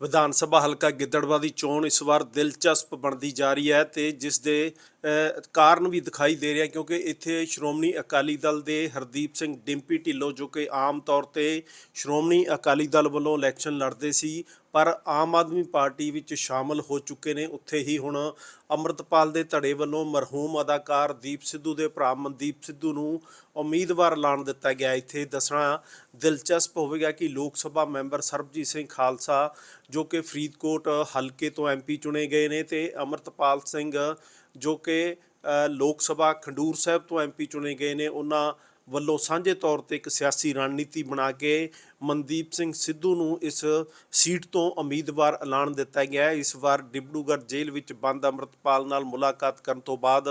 ਵਿਧਾਨ ਸਭਾ ਹਲਕਾ ਗਿੱਦੜਵਾ ਦੀ ਚੋਣ ਇਸ ਵਾਰ ਦਿਲਚਸਪ ਬਣਦੀ ਜਾ ਰਹੀ ਹੈ ਤੇ ਜਿਸ ਦੇ ਕਾਰਨ ਵੀ ਦਿਖਾਈ ਦੇ ਰਿਹਾ ਕਿਉਂਕਿ ਇੱਥੇ ਸ਼੍ਰੋਮਣੀ ਅਕਾਲੀ ਦਲ ਦੇ ਹਰਦੀਪ ਸਿੰਘ ਡਿੰਪੀ ਢਿੱਲੋਂ ਜੋ ਕਿ ਆਮ ਤੌਰ ਤੇ ਸ਼੍ਰੋਮਣੀ ਅਕਾਲੀ ਦਲ ਵੱਲੋਂ ਇਲੈਕਸ਼ਨ ਲੜਦੇ ਸੀ ਪਰ ਆਮ ਆਦਮੀ ਪਾਰਟੀ ਵਿੱਚ ਸ਼ਾਮਲ ਹੋ ਚੁੱਕੇ ਨੇ। ਉੱਥੇ ਹੀ ਹੁਣ ਅੰਮ੍ਰਿਤਪਾਲ ਦੇ ਧੜੇ ਵੱਲੋਂ ਮਰਹੂਮ ਅਦਾਕਾਰ ਦੀਪ ਸਿੱਧੂ ਦੇ ਭਰਾ ਮਨਦੀਪ ਸਿੱਧੂ ਨੂੰ ਉਮੀਦਵਾਰ ਐਲਾਨ ਦਿੱਤਾ ਗਿਆ। ਇੱਥੇ ਦੱਸਣਾ ਦਿਲਚਸਪ ਹੋਵੇਗਾ ਕਿ ਲੋਕ ਸਭਾ ਮੈਂਬਰ ਸਰਬਜੀਤ ਸਿੰਘ ਖਾਲਸਾ, ਜੋ ਕਿ ਫਰੀਦਕੋਟ ਹਲਕੇ ਤੋਂ ਐਮਪੀ ਚੁਣੇ ਗਏ ਨੇ, ਤੇ ਅਮਰਤਪਾਲ ਸਿੰਘ, ਜੋ ਕਿ ਲੋਕ ਸਭਾ ਖੰਡੂਰ ਸਾਹਿਬ ਤੋਂ ਐਮਪੀ ਚੁਣੇ ਗਏ ਨੇ, ਉਹਨਾਂ ਵੱਲੋਂ ਸਾਂਝੇ ਤੌਰ ਤੇ ਇੱਕ ਸਿਆਸੀ ਰਣਨੀਤੀ ਬਣਾ ਕੇ ਮਨਦੀਪ ਸਿੰਘ ਸਿੱਧੂ ਨੂੰ ਇਸ ਸੀਟ ਤੋਂ ਉਮੀਦਵਾਰ ਐਲਾਨ ਦਿੱਤਾ ਗਿਆ ਹੈ। ਇਸ ਵਾਰ ਡਿਬੜੂਗੜ੍ਹ ਜੇਲ੍ਹ ਵਿੱਚ ਬੰਦ ਅੰਮ੍ਰਿਤਪਾਲ ਨਾਲ ਮੁਲਾਕਾਤ ਕਰਨ ਤੋਂ ਬਾਅਦ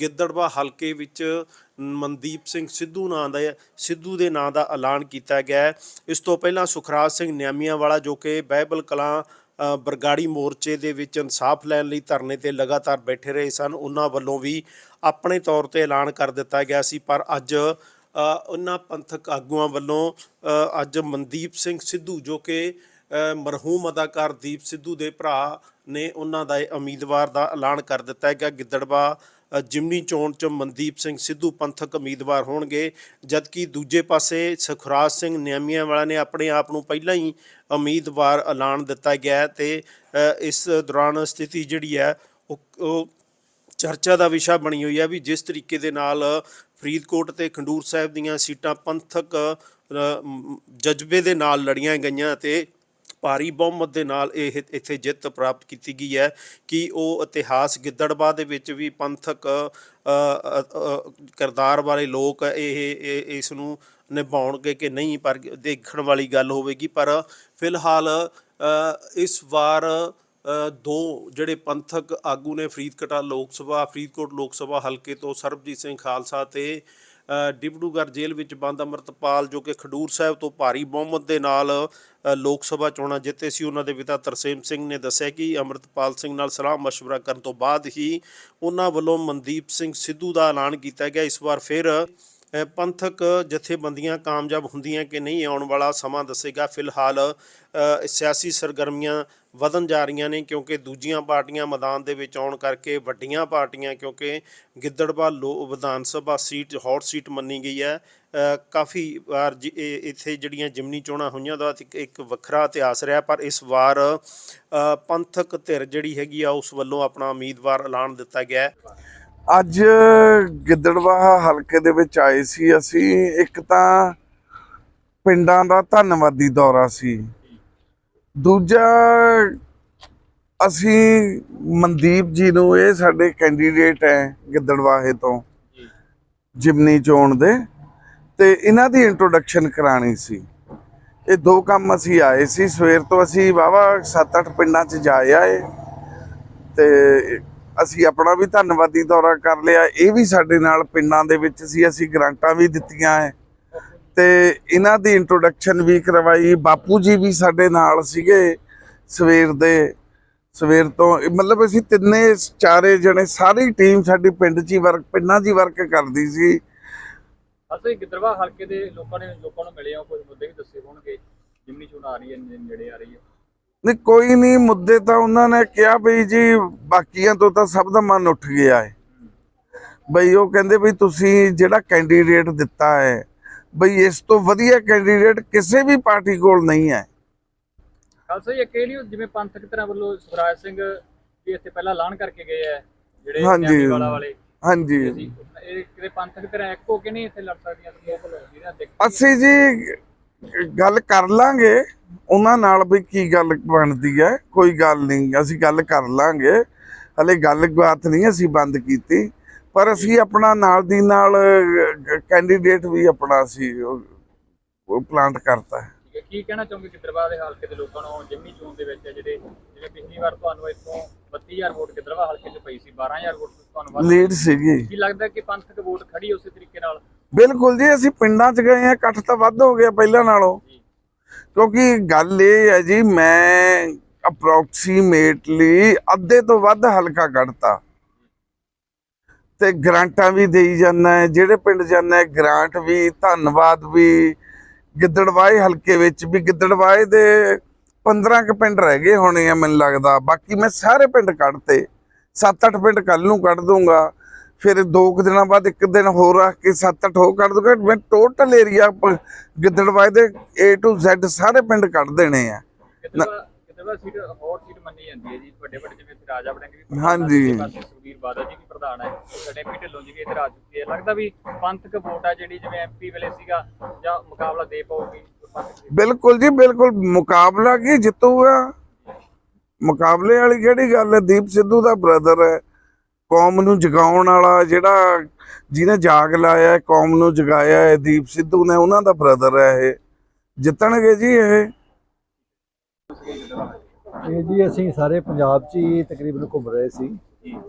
ਗਿੱਦੜਵਾ ਹਲਕੇ ਵਿੱਚ ਮਨਦੀਪ ਸਿੰਘ ਸਿੱਧੂ ਨਾਂ ਦਾ ਸਿੱਧੂ ਦੇ ਨਾਂ ਦਾ ਐਲਾਨ ਕੀਤਾ ਗਿਆ ਇਸ ਤੋਂ ਪਹਿਲਾਂ ਸੁਖਰਾਜ ਸਿੰਘ ਨਿਆਮੀਆਂ ਵਾਲਾ ਜੋ ਕਿ ਬਾਈਬਲ ਕਲਾਂ ਬਰਗਾੜੀ ਮੋਰਚੇ ਦੇ ਵਿੱਚ ਇਨਸਾਫ ਲੈਣ ਲਈ ਧਰਨੇ ਤੇ ਲਗਾਤਾਰ ਬੈਠੇ ਰਹੇ ਸਨ। ਉਹਨਾਂ ਵੱਲੋਂ ਵੀ ਆਪਣੇ ਤੌਰ ਤੇ ਐਲਾਨ ਕਰ ਦਿੱਤਾ ਗਿਆ ਸੀ। ਪਰ ਅੱਜ ਉਹਨਾਂ ਪੰਥਕ ਆਗੂਆਂ ਵੱਲੋਂ ਅੱਜ ਮਨਦੀਪ ਸਿੰਘ ਸਿੱਧੂ, ਜੋ ਕਿ ਮਰਹੂਮ ਅਦਾਕਾਰ ਦੀਪ ਸਿੱਧੂ ਦੇ ਭਰਾ ਨੇ ਉਹਨਾਂ ਦਾ ਉਮੀਦਵਾਰ ਦਾ ਐਲਾਨ ਕਰ ਦਿੱਤਾ ਹੈ ਕਿ ਗਿੱਦੜਵਾ ਜਿਮਨੀ ਚੋਣ ਚ ਮਨਦੀਪ ਸਿੰਘ ਸਿੱਧੂ ਪੰਥਕ ਉਮੀਦਵਾਰ ਹੋਣਗੇ, ਜਦਕਿ ਦੂਜੇ ਪਾਸੇ ਸੁਖਰਾਜ ਸਿੰਘ ਨਿਆਮੀਆਂ ਵਾਲਾ ਨੇ ਆਪਣੇ ਆਪ ਨੂੰ ਪਹਿਲਾਂ ਹੀ ਉਮੀਦਵਾਰ ਐਲਾਨ ਦਿੱਤਾ ਗਿਆ ਹੈ ਤੇ ਇਸ ਦੌਰਾਨ ਸਥਿਤੀ ਜਿਹੜੀ ਹੈ, ਉਹ ਚਰਚਾ ਦਾ ਵਿਸ਼ਾ ਬਣੀ ਹੋਈ ਹੈ ਵੀ ਜਿਸ ਤਰੀਕੇ ਦੇ ਨਾਲ ਫਰੀਦਕੋਟ ਤੇ ਖੰਡੂਰ ਸਾਹਿਬ ਦੀਆਂ ਸੀਟਾਂ ਪੰਥਕ ਜਜ਼ਬੇ ਦੇ ਨਾਲ ਲੜੀਆਂ ਗਈਆਂ ਤੇ ਭਾਰੀ ਬਹੁਮਤ ਦੇ ਨਾਲ ਇਹ ਇੱਥੇ ਜਿੱਤ ਪ੍ਰਾਪਤ ਕੀਤੀ ਗਈ ਹੈ ਕਿ ਉਹ ਇਤਿਹਾਸ ਗਿੱਦੜਬਾਹ ਦੇ ਵਿੱਚ ਵੀ ਪੰਥਕ ਅ, ਕਿਰਦਾਰ ਵਾਲੇ ਲੋਕ ਇਹ ਇਸ ਨੂੰ ਨਿਭਾਉਣਗੇ ਕਿ ਨਹੀਂ ਪਰ ਦੇਖਣ ਵਾਲੀ ਗੱਲ ਹੋਵੇਗੀ। ਪਰ ਫਿਲਹਾਲ ਇਸ ਵਾਰ ਦੋ ਜਿਹੜੇ ਪੰਥਕ ਆਗੂ ਨੇ ਫਰੀਦਕਟਾ ਲੋਕ ਸਭਾ ਫਰੀਦਕੋਟ ਲੋਕ ਸਭਾ ਹਲਕੇ ਤੋਂ ਸਰਬਜੀਤ ਸਿੰਘ ਖਾਲਸਾ ਤੇ ਅ, ਜੇਲ੍ਹ ਵਿੱਚ ਬੰਦ ਅੰਮ੍ਰਿਤਪਾਲ ਜੋ ਕਿ ਖਡੂਰ ਸਾਹਿਬ ਤੋਂ ਭਾਰੀ ਬਹੁਮਤ ਦੇ ਨਾਲ ਲੋਕ ਸਭਾ ਚੋਣਾਂ ਜਿੱਤੇ ਸੀ ਉਹਨਾਂ ਦੇ ਪਿਤਾ ਤਰਸੇਮ ਸਿੰਘ ਨੇ ਦੱਸਿਆ ਕਿ ਅੰਮ੍ਰਿਤਪਾਲ ਸਿੰਘ ਨਾਲ ਸਲਾਹ ਮਸ਼ਵਰਾ ਕਰਨ ਤੋਂ ਬਾਅਦ ਹੀ ਉਹਨਾਂ ਵੱਲੋਂ ਮਨਦੀਪ ਸਿੰਘ ਸਿੱਧੂ ਦਾ ਐਲਾਨ ਕੀਤਾ ਗਿਆ। ਇਸ ਵਾਰ ਫਿਰ ਪੰਥਕ ਜਥੇਬੰਦੀਆਂ ਕਾਮਯਾਬ ਹੁੰਦੀਆਂ ਕਿ ਨਹੀਂ ਆਉਣ ਵਾਲਾ ਸਮਾਂ ਦੱਸੇਗਾ। ਫਿਲਹਾਲ ਸਿਆਸੀ ਸਰਗਰਮੀਆਂ ਵਧਣ ਜਾ ਰਹੀਆਂ ਨੇ ਕਿਉਂਕਿ ਦੂਜੀਆਂ ਪਾਰਟੀਆਂ ਮੈਦਾਨ ਦੇ ਵਿੱਚ ਆਉਣ ਕਰਕੇ ਵੱਡੀਆਂ ਪਾਰਟੀਆਂ, ਕਿਉਂਕਿ ਗਿੱਦੜਬਾ ਲੋ, Vidhan Sabha seat, hot seat ਮੰਨੀ ਗਈ ਹੈ। ਕਾਫੀ ਵਾਰ ਜਿ- ਇਹ- ਇੱਥੇ ਜਿਹੜੀਆਂ ਜਿਮਨੀ ਚੋਣਾਂ ਹੋਈਆਂ ਦਾ ਇੱਕ- ਵੱਖਰਾ ਇਤਿਹਾਸ ਰਿਹਾ, ਪਰ ਇਸ ਵਾਰ ਪੰਥਕ ਧਿਰ ਜਿਹੜੀ ਹੈਗੀ ਆ, ਉਸ ਵੱਲੋਂ ਆਪਣਾ ਉਮੀਦਵਾਰ ਐਲਾਨ ਦਿੱਤਾ ਗਿਆ ਹੈ। ਅੱਜ ਗਿੱਦੜਵਾਹਾ ਹਲਕੇ ਦੇ ਵਿੱਚ ਆਏ ਸੀ ਅਸੀਂ। ਇੱਕ ਤਾਂ ਪਿੰਡਾਂ ਦਾ ਧੰਨਵਾਦੀ ਦੌਰਾ ਸੀ। ਦੂਜਾ, ਅਸੀਂ ਮਨਦੀਪ ਜੀ ਨੂੰ ਇਹ ਸਾਡੇ ਕੈਂਡੀਡੇਟ ਹੈ ਗਿੱਦੜਵਾਹੇ ਤੋਂ, ਜਿਮਨੀ ਚੋਣ ਦੇ। ਤੇ ਇਹਨਾਂ ਦੀ ਇੰਟਰੋਡਕਸ਼ਨ ਕਰਾਣੀ ਸੀ। ਇਹ ਦੋ ਕੰਮ ਅਸੀਂ ਆਏ ਸੀ। ਸਵੇਰ ਤੋਂ ਅਸੀਂ ਵਾਵਾ 7-8 ਪਿੰਡਾਂ 'ਚ ਜਾ ਆਏ। ਤੇ ਅਸੀਂ ਆਪਣਾ ਵੀ ਧੰਨਵਾਦੀ ਦੌਰਾ ਕਰ ਲਿਆ। ਇਹ ਵੀ ਸਾਡੇ ਨਾਲ ਪਿੰਡਾਂ ਦੇ ਵਿੱਚ ਸੀ, ਅਸੀਂ ਗ੍ਰਾਂਟਾਂ ਵੀ ਦਿੱਤੀਆਂ ਹੈ ਤੇ ਇਹਨਾਂ ਦੀ ਇੰਟਰੋਡਕਸ਼ਨ ਵੀ ਕਰਵਾਈ। ਬਾਪੂ ਜੀ ਵੀ ਸਾਡੇ ਨਾਲ ਸੀਗੇ ਸਵੇਰ ਦੇ। ਸਵੇਰ ਤੋਂ ਮਤਲਬ ਅਸੀਂ ਤਿੰਨੇ ਚਾਰੇ ਜਣੇ, ਸਾਰੀ ਟੀਮ ਸਾਡੀ ਪਿੰਡ 'ਚ ਹੀ ਵਰਕ ਪਿੰਡਾਂ 'ਚ ਹੀ ਵਰਕ ਕਰਦੀ ਸੀ। ਅਸੀਂ ਗਿੱਦੜਵਾ ਹਲਕੇ ਦੇ ਲੋਕਾਂ ਨੇ, ਲੋਕਾਂ ਨੂੰ ਮਿਲੇ ਹੋ? ਕੁਝ ਮੁੱਦੇ ਵੀ ਦੱਸੇ ਹੋਣਗੇ? ਜਿੰਨੀ ਚੋਣ ਆ ਰਹੀ ਹੈ ਨੇੜੇ ਆ ਰਹੀ ਹੈ ਨਹੀਂ ਕੋਈ ਨਹੀਂ ਮੁੱਦੇ ਤਾਂ ਉਹਨਾਂ ਨੇ ਕਿਹਾ ਬਈ ਜੀ ਬਾਕੀਆਂ ਤੋਂ ਤਾਂ ਸਭ ਦਾ ਮਨ ਉੱਠ ਗਿਆ ਹੈ। ਬਈ ਉਹ ਕਹਿੰਦੇ ਬਈ ਤੁਸੀਂ ਜਿਹੜਾ ਕੈਂਡੀਡੇਟ ਦਿੱਤਾ ਹੈ ਬਈ ਇਸ ਤੋਂ ਵਧੀਆ ਕੈਂਡੀਡੇਟ ਕਿਸੇ ਵੀ ਪਾਰਟੀ ਕੋਲ ਨਹੀਂ ਹੈ। ਖਾਲਸਾ ਜੀ ਜਿਵੇਂ ਪੰਥਕ ਤਰ੍ਹਾਂ ਵੱਲੋਂ ਸੁਖਰਾਜ ਸਿੰਘ ਵੀ ਇੱਥੇ ਪਹਿਲਾਂ ਐਲਾਨ ਕਰਕੇ ਗਏ ਆ ਜਿਹੜੇ ਹਾਂਜੀ। ਨਿਆਮੀ ਵਾਲਾ ਵਾਲੇ। ਹਾਂਜੀ। ਅਸੀਂ ਇਹ ਕਿਤੇ ਪੰਥਕ ਤਰ੍ਹਾਂ ਇੱਕ ਹੋ ਕੇ ਨਹੀਂ ਇੱਥੇ ਲੜ ਸਕਦੀਆਂ ਲੋਕ ਜਿਹਨਾਂ ਦੇਖ ਅਸੀਂ ਜੀ ਗੱਲ ਕਰ ਲਾਂਗੇ ਉਹਨਾਂ ਨਾਲ ਵੀ ਕੀ ਗੱਲ ਬਣਦੀ ਹੈ ਕੋਈ ਗੱਲ ਨਹੀਂ ਅਸੀਂ ਗੱਲ ਕਰ ਲਾਂਗੇ। ਹਲੇ ਗੱਲ ਬਾਤ ਨਹੀਂ ਅਸੀਂ ਬੰਦ ਕੀਤੀ ਪਰ ਅਸੀਂ ਆਪਣਾ ਨਾਲ ਦੀ ਨਾਲ ਕੈਂਡੀਡੇਟ ਵੀ ਆਪਣਾ ਸੀ ਉਹ ਪਲਾਂਟ ਕਰਤਾ ਕੀ ਕਹਿਣਾ ਚਾਹੋਗੇ ਗਿੱਦੜਵਾ ਦੇ ਹਲਕੇ ਦੇ ਲੋਕਾਂ ਨੂੰ ਜਿੰਨੀ ਚੋਣ ਦੇ ਵਿੱਚ ਜਿਹੜੇ ਜਿਵੇਂ ਪਿਛਲੀ ਵਾਰ ਤੁਹਾਨੂੰ ਇੱਥੋਂ 32000 ਵੋਟ ਗਿੱਦੜਵਾ ਹਲਕੇ 'ਚ ਪਈ ਸੀ 12000 ਵੋਟ ਤੁਹਾਨੂੰ ਲੀਡ ਸੀਗੀ। ਕੀ ਲੱਗਦਾ ਕਿ ਪੰਥਕ ਵੋਟ ਖੜੀ ਉਸੇ ਤਰੀਕੇ ਨਾਲ? ਬਿਲਕੁਲ ਜੀ, ਅਸੀਂ ਪਿੰਡਾਂ 'ਚ ਗਏ ਆ ਇਕੱਠ ਤਾਂ ਵੱਧ ਹੋ ਗਿਆ ਪਹਿਲਾਂ ਨਾਲੋਂ। ਕਿਉਂਕਿ ਗੱਲ ਇਹ ਹੈ ਜੀ, ਮੈਂ ਅਪਰੋਕਸੀਮੇਟਲੀ ਅੱਧੇ ਤੋਂ ਵੱਧ ਹਲਕਾ ਕੱਢਤਾ। ਤੇ ਗ੍ਰਾਂਟਾਂ ਵੀ ਦੇਈ ਜਾਂਦਾ ਹੈ, ਜਿਹੜੇ ਪਿੰਡ ਜਾਂਦਾ ਹੈ, ਗ੍ਰਾਂਟ ਵੀ, ਧੰਨਵਾਦ ਵੀ, ਗਿੱਦੜਵਾਏ ਹਲਕੇ ਵਿੱਚ ਵੀ, ਗਿੱਦੜਵਾਏ ਦੇ 15 ਕੁ ਪਿੰਡ ਰਹਿ ਗਏ ਹੋਣੇ ਆ, ਮੈਨੂੰ ਲੱਗਦਾ। ਬਾਕੀ ਮੈਂ ਸਾਰੇ ਪਿੰਡ ਕੱਢਤੇ। 7-8 ਪਿੰਡ ਕੱਲ ਨੂੰ ਕੱਢ ਦੂੰਗਾ। ਫਿਰ ਦੋ ਕੁ ਦਿਨਾਂ ਬਾਅਦ ਇੱਕ ਦਿਨ ਹੋਰ ਰੱਖ ਕੇ 7-8 ਹੋਰ ਕੱਢ ਦੂੰਗਾ। ਮੈਂ ਟੋਟਲ ਏਰੀਆ ਗਿੱਦੜਵਾਏ ਦੇ A to Z ਸਾਰੇ ਪਿੰਡ ਕੱਢ ਦੇਣੇ ਆ। ਕਿਦਰਵਾ ਸੀਟ ਹੌਟ ਸੀਟ ਮੰਨੀ ਜਾਂਦੀ ਹੈ ਜੀ। ਵੱਡੇ ਵੱਡੇ ਜਿਵੇਂ ਇੱਥੇ ਰਾਜਾ ਵੜਿੰਗ ਵੀ ਪ੍ਰਧਾਨ ਆ, ਹਾਂਜੀ। ਦੂਜੇ ਪਾਸੇ ਸੁਖਬੀਰ ਬਾਦਲ ਜੀ ਵੀ ਪ੍ਰਧਾਨ ਹੈ ਡੈਂਪੀ ਢਿੱਲੋਂ ਜੀ ਵੀ ਇੱਧਰ ਆ ਚੁੱਕੇ ਆ। ਲੱਗਦਾ ਵੀ ਪੰਥਕ ਵੋਟ ਆ ਜਿਹੜੀ ਜਿਵੇਂ ਐਮਪੀ ਵੇਲੇ ਸੀਗਾ ਜਾਂ ਮੁਕਾਬਲਾ ਦੇ ਪਾਉਗੀ ਪੰਥਕ ਦੀ? ਬਿਲਕੁਲ ਜੀ ਬਿਲਕੁਲ। ਮੁਕਾਬਲਾ ਕੀ ਜਿੱਤੂਗਾ? ਮੁਕਾਬਲੇ ਵਾਲੀ ਕਿਹੜੀ ਗੱਲ ਹੈ? ਦੀਪ ਸਿੱਧੂ ਦਾ ਬ੍ਰਦਰ ਹੈ। ਕੌਮ ਨੂੰ ਜਗਾਉਣ ਵਾਲਾ ਜਿਹੜਾ ਜਿਹਨੇ ਜਾਗ ਲਾਇਆ ਕੌਮ ਨੂੰ ਜਗਾਇਆ ਹੈ, ਦੀਪ ਸਿੱਧੂ ਨੇ ਉਹਨਾਂ ਦਾ ਬ੍ਰਦਰ ਹੈ ਇਹ। ਜਿੱਤਣਗੇ ਜੀ ਇਹ? ਇਹ ਜੀ ਅਸੀਂ ਸਾਰੇ ਪੰਜਾਬ 'ਚ ਹੀ ਤਕਰੀਬਨ ਘੁੰਮ ਰਹੇ ਸੀ।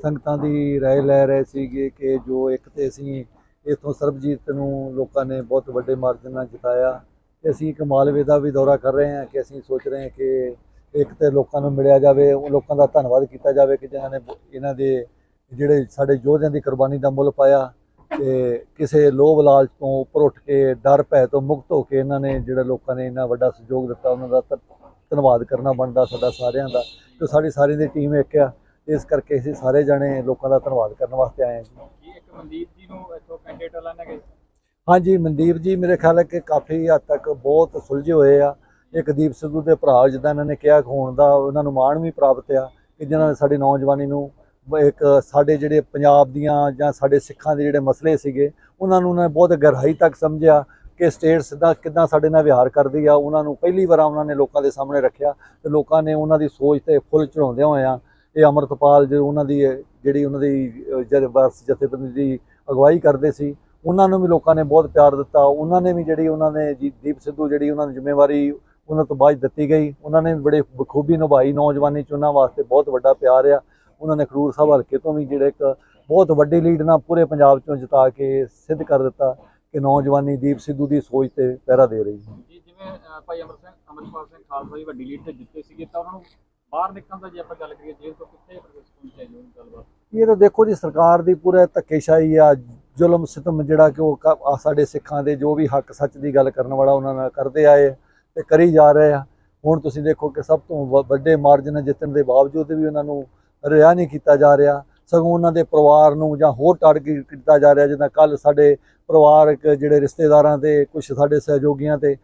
ਸੰਗਤਾਂ ਦੀ ਰਾਏ ਲੈ ਰਹੇ ਸੀਗੇ ਕਿ ਜੋ ਇੱਕ ਤੇ ਅਸੀਂ ਇਥੋਂ ਸਰਬਜੀਤ ਨੂੰ ਲੋਕਾਂ ਨੇ ਬਹੁਤ ਵੱਡੇ ਮਾਰਜਨ ਨਾਲ ਜਿਤਾਇਆ। ਤੇ ਅਸੀਂ ਇੱਕ ਮਾਲਵੇ ਦਾ ਵੀ ਦੌਰਾ ਕਰ ਰਹੇ ਹਾਂ ਕਿ ਅਸੀਂ ਸੋਚ ਰਹੇ ਹਾਂ ਕਿ ਇੱਕ ਤੇ ਲੋਕਾਂ ਨੂੰ ਮਿਲਿਆ ਜਾਵੇ, ਉਹ ਲੋਕਾਂ ਦਾ ਧੰਨਵਾਦ ਕੀਤਾ ਜਾਵੇ ਕਿ ਜਿਨ੍ਹਾਂ ਨੇ ਇਹਨਾਂ ਦੇ ਜਿਹੜੇ ਸਾਡੇ ਯੋਧਿਆਂ ਦੀ ਕੁਰਬਾਨੀ ਦਾ ਮੁੱਲ ਪਾਇਆ ਤੇ ਕਿਸੇ ਲੋਭ ਲਾਲਚ ਤੋਂ ਉੱਪਰ ਉੱਠ ਕੇ ਡਰ ਭੈ ਤੋਂ ਮੁਕਤ ਹੋ ਕੇ ਇਹਨਾਂ ਨੇ ਜਿਹੜੇ ਲੋਕਾਂ ਨੇ ਇੰਨਾ ਵੱਡਾ ਸਹਿਯੋਗ ਦਿੱਤਾ ਉਹਨਾਂ ਦਾ ਧੰਨ- ਧੰਨਵਾਦ ਕਰਨਾ ਬਣਦਾ ਸਾਡਾ ਸਾਰਿਆਂ ਦਾ ਤੇ ਸਾਡੀ ਸਾਰੀ ਦੀ ਟੀਮ ਇੱਕ ਆ। ਇਸ ਕਰਕੇ ਅਸੀਂ ਸਾਰੇ ਜਣੇ ਲੋਕਾਂ ਦਾ ਧੰਨਵਾਦ ਕਰਨ ਵਾਸਤੇ ਆਏ ਹਾਂ ਜੀ। ਇੱਕ ਮਨਦੀਪ ਜੀ ਨੂੰ ਇੱਥੋਂ ਕੈਂਡੀਡੇਟ ਲਾਣਗੇ ਹਾਂਜੀ ਮਨਦੀਪ ਜੀ ਮੇਰੇ ਖਿਆਲ ਹੈ ਕਿ ਕਾਫੀ ਹੱਦ ਤੱਕ ਬਹੁਤ ਸੁਲਝੇ ਹੋਏ ਆ। ਇੱਕ ਦੀਪ ਸਿੱਧੂ ਦੇ ਭਰਾ ਜਿੱਦਾਂ ਇਹਨਾਂ ਨੇ ਕਿਹਾ ਹੋਣ ਦਾ ਉਹਨਾਂ ਨੂੰ ਮਾਣ ਵੀ ਪ੍ਰਾਪਤ ਆ ਕਿ ਜਿਨ੍ਹਾਂ ਨੇ ਸਾਡੀ ਨੌਜਵਾਨੀ ਨੂੰ ਇੱਕ ਸਾਡੇ ਜਿਹੜੇ ਪੰਜਾਬ ਦੀਆਂ ਜਾਂ ਸਾਡੇ ਸਿੱਖਾਂ ਦੇ ਜਿਹੜੇ ਮਸਲੇ ਸੀਗੇ ਉਹਨਾਂ ਨੂੰ ਉਹਨਾਂ ਨੇ ਬਹੁਤ ਗਹਿਰਾਈ ਤੱਕ ਸਮਝਿਆ ਕਿ ਸਟੇਟ ਸਿੱਧਾ ਕਿੱਦਾਂ ਸਾਡੇ ਨਾਲ ਵਿਹਾਰ ਕਰਦੀ ਆ। ਉਹਨਾਂ ਨੂੰ ਪਹਿਲੀ ਵਾਰ ਉਹਨਾਂ ਨੇ ਲੋਕਾਂ ਦੇ ਸਾਹਮਣੇ ਰੱਖਿਆ ਤੇ ਲੋਕਾਂ ਨੇ ਉਹਨਾਂ ਦੀ ਸੋਚ ਤੇ ਫੁੱਲ ਚੜਾਉਂਦਿਆਂ ਹੋਇਆਂ ਇਹ ਅਮਰਤਪਾਲ ਜੋ ਉਹਨਾਂ ਦੀ ਜਿਹੜੀ ਉਹਨਾਂ ਦੀ ਅਹ, ਜਥੇਬੰਦੀ ਦੀ ਅਗਵਾਈ ਕਰਦੇ ਸੀ ਉਹਨਾਂ ਨੂੰ ਵੀ ਲੋਕਾਂ ਨੇ ਬਹੁਤ ਪਿਆਰ ਦਿੱਤਾ। ਉਹਨਾਂ ਨੇ ਵੀ ਜਿਹੜੀ ਉਹਨਾਂ ਨੇ ਜੀ ਦੀਪ ਸਿੱਧੂ ਜਿਹੜੀ ਉਹਨਾਂ ਨੂੰ ਜ਼ਿੰਮੇਵਾਰੀ ਉਹਨਾਂ ਤੋਂ ਬਾਅਦ ਦਿੱਤੀ ਗਈ। ਉਹਨਾਂ ਨੇ ਬੜੇ ਬਖੂਬੀ ਨਿਭਾਈ। ਨੌਜਵਾਨੀ ਚ ਉਹਨਾਂ ਵਾਸਤੇ ਬਹੁਤ ਵੱਡਾ ਪਿਆਰ ਆ। ਉਹਨਾਂ ਨੇ ਖਡੂਰ ਸਾਹਿਬ ਹਲਕੇ ਤੋਂ ਵੀ ਜਿਹੜੇ ਇੱਕ ਬਹੁਤ ਵੱਡੀ ਲੀਡ ਨਾਲ ਪੂਰੇ ਪੰਜਾਬ ਚੋਂ ਜਿਤਾ ਕੇ ਸਿੱਧ ਕਰ ਦਿੱਤਾ ਕਿ ਨੌਜਵਾਨੀ ਦੀਪ ਸਿੱਧੂ ਦੀ ਸੋਚ ਤੇ ਪਹਿਰਾ ਦੇ ਰਹੀ ਹੈ। ਜਿਵੇਂ ਭਾਈ ਅਮਰ ਸਿੰਘ ਅਮਰਪਾਲ ਸਿੰਘ ਖਾਲਸਾ ਜੀ ਵੱਡੀ ਲੀਡ ਤੇ ਜਿੱਤੇ ਸੀਗੇ ਤਾਂ ਉਹਨਾਂ ਨੂੰ ਬਾਹਰ ਨਿਕਲਣ ਦਾ ਜੇ ਆਪਾਂ ਗੱਲ ਕਰੀਏ ਜੇਲ੍ਹ ਤੋਂ ਕਿੱਥੇ ਪ੍ਰੋਸੈਸ ਪਹੁੰਚਿਆ ਜੀ ਉਹਨਾਂ ਗੱਲਬਾਤ? ਇਹ ਤਾਂ ਦੇਖੋ ਜੀ ਸਰਕਾਰ ਦੀ ਪੂਰਾ ਧੱਕੇਸ਼ਾਹੀ ਆ ਜ਼ੁਲਮ ਸਿਤਮ ਜਿਹੜਾ ਕਿ ਉਹ ਸਾਡੇ ਸਿੱਖਾਂ ਦੇ ਜੋ ਵੀ ਹੱਕ ਸੱਚ ਦੀ ਗੱਲ ਕਰਨ ਵਾਲਾ ਉਹਨਾਂ ਨਾਲ ਕਰਦੇ ਆਏ ਤੇ ਕਰੀ ਜਾ ਰਹੇ ਆ। ਹੁਣ ਤੁਸੀਂ ਦੇਖੋ ਕਿ ਸਭ ਤੋਂ ਵੱਡੇ ਮਾਰਜਨ ਜਿੱਤਣ ਦੇ ਬਾਵਜੂਦ ਵੀ ਉਹਨਾਂ ਨੂੰ ਰਿਹਾ ਨਹੀਂ ਕੀਤਾ ਜਾ ਰਿਹਾ। ਸਗੋਂ ਉਹਨਾਂ ਦੇ ਪਰਿਵਾਰ ਨੂੰ ਜਾਂ ਹੋਰ ਟਾਰਗੇਟ ਕੀਤਾ ਜਾ ਰਿਹਾ, ਜਿੱਦਾਂ ਕੱਲ ਸਾਡੇ ਪਰਿਵਾਰਕ ਜਿਹੜੇ ਰਿਸ਼ਤੇਦਾਰਾਂ ਤੇ ਕੁਝ ਸਾਡੇ ਸਹਿਯੋਗੀਆਂ ਤੇ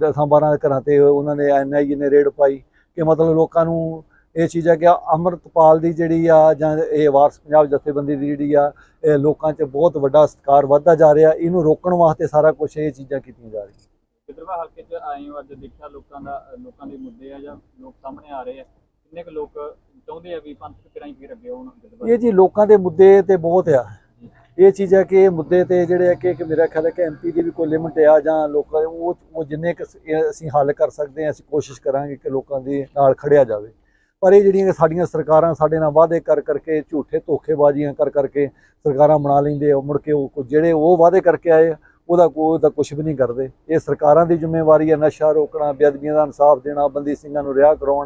10 12 ਘਰਾਂ ਤੇ ਉਹਨਾਂ ਨੇ ਐਨਆਈਏ ਨੇ ਰੇਡ ਪਾਈ ਕਿ ਮਤਲਬ ਲੋਕਾਂ ਨੂੰ ਇਹ ਚੀਜ਼ ਹੈ ਕਿ ਅੰਮ੍ਰਿਤਪਾਲ ਦੀ ਜਿਹੜੀ ਆ ਜਾਂ ਇਹ ਵਾਰਸ ਪੰਜਾਬ ਜਥੇਬੰਦੀ ਦੀ ਜਿਹੜੀ ਆ, ਇਹ ਲੋਕਾਂ 'ਚ ਬਹੁਤ ਵੱਡਾ ਸਤਿਕਾਰ ਵੱਧਦਾ ਜਾ ਰਿਹਾ। ਇਹਨੂੰ ਰੋਕਣ ਵਾਸਤੇ ਸਾਰਾ ਕੁਝ ਇਹ ਚੀਜ਼ਾਂ ਕੀਤੀਆਂ ਜਾ ਰਹੀਆਂ। ਕਿਦਰਵਾ ਹਲਕੇ 'ਚ ਆਏ ਹੋ ਅੱਜ? ਦੇਖਿਆ ਲੋਕਾਂ ਦਾ, ਲੋਕਾਂ ਦੇ ਮੁੱਦੇ ਆ ਜਾਂ ਲੋਕ ਸਾਹਮਣੇ ਆ ਰਹੇ ਆ। ਕਿੰਨੇ ਕੁ ਲੋਕ ਚਾਹੁੰਦੇ ਆ ਵੀ ਪੰਥ ਕਿਰਾਂ ਹੀ ਫੇਰ ਅੱਗੇ ਆਉਣ ਇਹ ਜੀ ਲੋਕਾਂ ਦੇ ਮੁੱਦੇ ਤੇ ਬਹੁਤ ਆ। ਇਹ ਚੀਜ਼ ਹੈ ਕਿ ਇਹ ਮੁੱਦੇ ਤੇ ਜਿਹੜੇ ਹੈ ਕਿ ਮੇਰਾ ਖਿਆਲ ਹੈ ਕਿ ਐਮਪੀ ਦੀ ਵੀ ਕੋਈ ਲਿਮਟ ਆ ਜਾਂ ਲੋਕਾਂ ਦੇ ਉਹ ਉਹ ਜਿੰਨੇ ਕੁ ਅਸੀਂ ਹੱਲ ਕਰ ਸਕਦੇ ਹਾਂ, ਅਸੀਂ ਕੋਸ਼ਿਸ਼ ਕਰਾਂਗੇ ਕਿ ਲੋਕਾਂ ਦੇ ਨਾਲ ਖੜਿਆ ਜਾਵੇ। ਪਰ ਇਹ ਜਿਹੜੀਆਂ ਸਾਡੀਆਂ ਸਰਕਾਰਾਂ ਸਾਡੇ ਨਾਲ ਵਾਅਦੇ ਕਰ ਕਰਕੇ ਝੂਠੇ ਧੋਖੇਬਾਜ਼ੀਆਂ ਕਰ ਕਰਕੇ ਸਰਕਾਰਾਂ ਬਣਾ ਲੈਂਦੇ ਆ ਮੁੜ ਕੇ ਉਹ ਕੁ- ਜਿਹੜੇ ਉਹ ਵਾਅਦੇ ਕਰਕੇ ਆਏ ਉਹਦਾ ਕੋਈ ਤਾਂ ਕੁਝ ਵੀ ਨਹੀਂ ਕਰਦੇ। ਇਹ ਸਰਕਾਰਾਂ ਦੀ ਜ਼ਿੰਮੇਵਾਰੀ ਹੈ ਨਸ਼ਾ ਰੋਕਣਾ, ਬੇਅਦਬੀਆਂ ਦਾ ਇਨਸਾਫ ਦੇਣਾ, ਬੰਦੀ ਸਿੰਘਾਂ ਨੂੰ ਰਿਹਾ ਕਰਾਉਣਾ।